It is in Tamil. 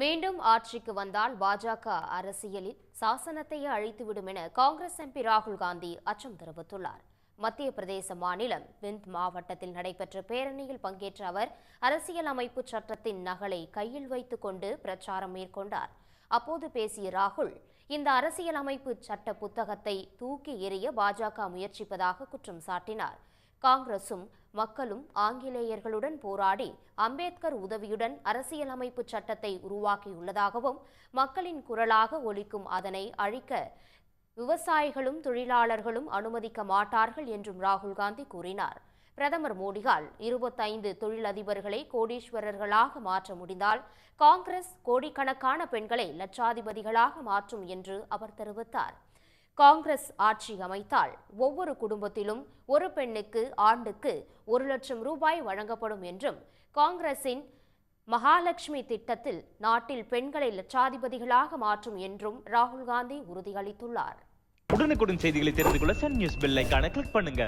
மீண்டும் ஆட்சிக்கு வந்தால் பாஜக அரசியலில் சாசனத்தையே அழித்துவிடும் என காங்கிரஸ் எம்பி ராகுல் காந்தி அச்சம் தெரிவித்துள்ளார். மத்திய பிரதேச மாநிலம் விந்த் மாவட்டத்தில் நடைபெற்ற பேரணியில் பங்கேற்ற அவர் அரசியல் அமைப்பு சட்டத்தின் நகலை கையில் வைத்துக் கொண்டு பிரச்சாரம் மேற்கொண்டார். அப்போது பேசிய ராகுல் இந்த அரசியல் அமைப்பு சட்ட புத்தகத்தை தூக்கி எறிய பாஜக முயற்சிப்பதாக குற்றம் சாட்டினார். காங்கிரசும் மக்களும் ஆங்கிலேயர்களுடன் போராடி அம்பேத்கர் உதவியுடன் அரசியலமைப்பு சட்டத்தை உருவாக்கியுள்ளதாகவும் மக்களின் குரலாக ஒலிக்கும் அதனை அழிக்க விவசாயிகளும் தொழிலாளர்களும் அனுமதிக்க மாட்டார்கள் என்றும் ராகுல் காந்தி கூறினார். பிரதமர் மோடியால் இருபத்தைந்து தொழிலதிபர்களை கோடீஸ்வரர்களாக மாற்ற முடிந்தால் காங்கிரஸ் கோடிக்கணக்கான பெண்களை லட்சாதிபதிகளாக மாற்றும் என்று அவர் தெரிவித்தார். காங்கிரஸ் ஆட்சி அமைத்தால் ஒவ்வொரு குடும்பத்திலும் ஒரு பெண்ணுக்கு ஆண்டுக்கு ஒரு லட்சம் ரூபாய் வழங்கப்படும் என்றும் காங்கிரசின் மகாலட்சுமி திட்டத்தில் நாட்டில் பெண்களை லட்சாதிபதிகளாக மாற்றும் என்றும் ராகுல் காந்தி உறுதியளித்துள்ளார். உடனுக்குடன் செய்திகளை தெரிந்து கொள்ள சன் நியூஸ் பெல் கிளிக் பண்ணுங்க.